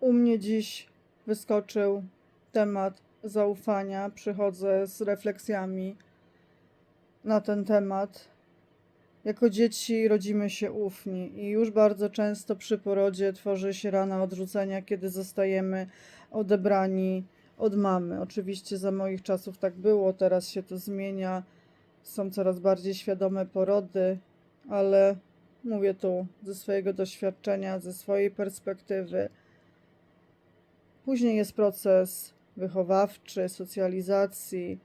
U mnie dziś wyskoczył temat zaufania. Przychodzę z refleksjami na ten temat. Jako dzieci rodzimy się ufni i już bardzo często przy porodzie tworzy się rana odrzucenia, kiedy zostajemy odebrani od mamy. Oczywiście za moich czasów tak było, teraz się to zmienia. Są coraz bardziej świadome porody, ale mówię tu ze swojego doświadczenia, ze swojej perspektywy. Później jest proces wychowawczy, socjalizacji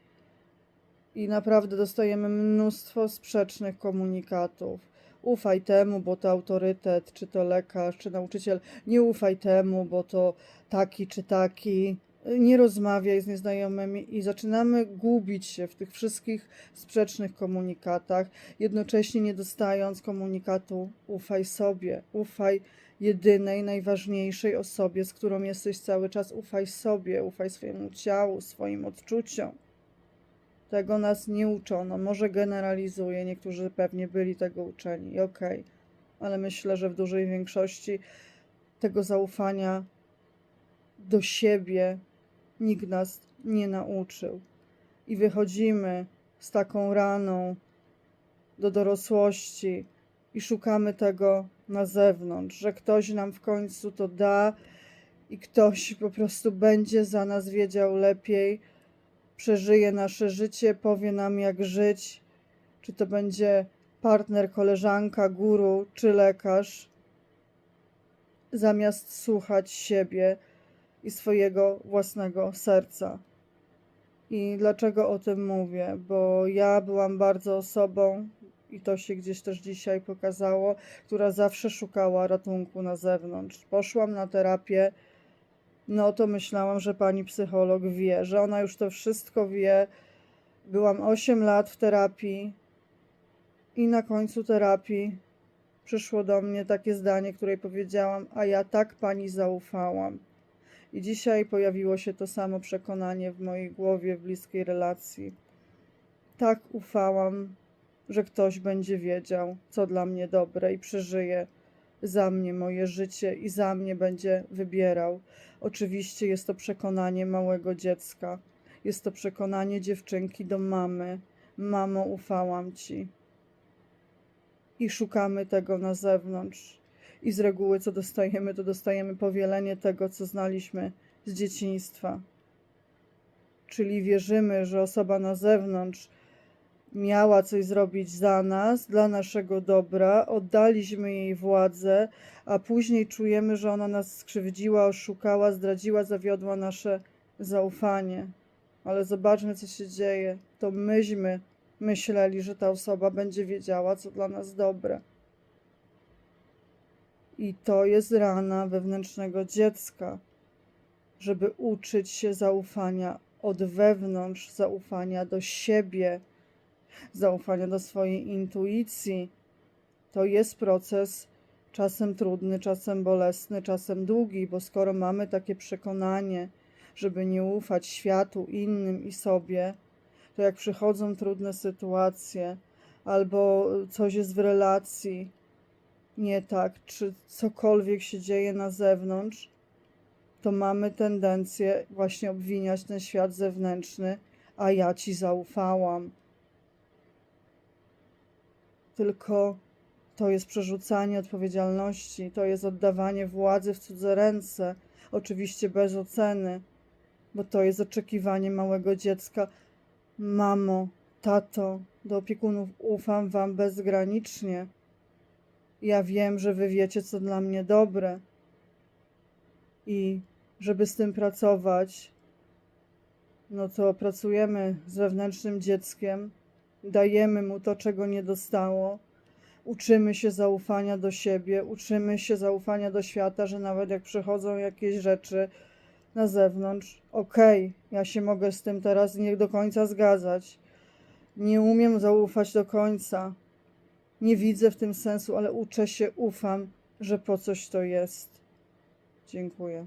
i naprawdę dostajemy mnóstwo sprzecznych komunikatów. Ufaj temu, bo to autorytet, czy to lekarz, czy nauczyciel. Nie ufaj temu, bo to taki czy taki. Nie rozmawiaj z nieznajomymi i zaczynamy gubić się w tych wszystkich sprzecznych komunikatach, jednocześnie nie dostając komunikatu ufaj sobie, ufaj jedynej, najważniejszej osobie, z którą jesteś cały czas. Ufaj sobie, ufaj swojemu ciału, swoim odczuciom. Tego nas nie uczono. Może generalizuję, niektórzy pewnie byli tego uczeni, okej, ale myślę, że w dużej większości tego zaufania do siebie nikt nas nie nauczył. I wychodzimy z taką raną do dorosłości i szukamy tego na zewnątrz, że ktoś nam w końcu to da i ktoś po prostu będzie za nas wiedział lepiej, przeżyje nasze życie, powie nam jak żyć, czy to będzie partner, koleżanka, guru czy lekarz, zamiast słuchać siebie i swojego własnego serca. I dlaczego o tym mówię? Bo ja byłam bardzo osobą, i to się gdzieś też dzisiaj pokazało, która zawsze szukała ratunku na zewnątrz. Poszłam na terapię, no to myślałam, że pani psycholog wie, że ona już to wszystko wie. Byłam 8 lat w terapii i na końcu terapii przyszło do mnie takie zdanie, które powiedziałam, a ja tak pani zaufałam. I dzisiaj pojawiło się to samo przekonanie w mojej głowie, w bliskiej relacji. Tak ufałam, że ktoś będzie wiedział, co dla mnie dobre i przeżyje za mnie moje życie i za mnie będzie wybierał. Oczywiście jest to przekonanie małego dziecka. Jest to przekonanie dziewczynki do mamy. Mamo, ufałam ci. I szukamy tego na zewnątrz. I z reguły, co dostajemy, to dostajemy powielenie tego, co znaliśmy z dzieciństwa. Czyli wierzymy, że osoba na zewnątrz miała coś zrobić za nas, dla naszego dobra, oddaliśmy jej władzę, a później czujemy, że ona nas skrzywdziła, oszukała, zdradziła, zawiodła nasze zaufanie. Ale zobaczmy, co się dzieje. To myśmy myśleli, że ta osoba będzie wiedziała, co dla nas dobre. I to jest rana wewnętrznego dziecka, żeby uczyć się zaufania od wewnątrz, zaufania do siebie zaufania do swojej intuicji. To jest proces czasem trudny, czasem bolesny, czasem długi, bo skoro mamy takie przekonanie, żeby nie ufać światu, innym i sobie, to jak przychodzą trudne sytuacje albo coś jest w relacji nie tak, czy cokolwiek się dzieje na zewnątrz, to mamy tendencję właśnie obwiniać ten świat zewnętrzny, a ja ci zaufałam, tylko to jest przerzucanie odpowiedzialności, to jest oddawanie władzy w cudze ręce, oczywiście bez oceny, bo to jest oczekiwanie małego dziecka. Mamo, tato, do opiekunów ufam wam bezgranicznie. Ja wiem, że wy wiecie, co dla mnie dobre. I żeby z tym pracować, no to pracujemy z wewnętrznym dzieckiem, dajemy mu to, czego nie dostało. Uczymy się zaufania do siebie, uczymy się zaufania do świata, że nawet jak przychodzą jakieś rzeczy na zewnątrz, okej, okay, ja się mogę z tym teraz nie do końca zgadzać. Nie umiem zaufać do końca. Nie widzę w tym sensu, ale uczę się, ufam, że po coś to jest. Dziękuję.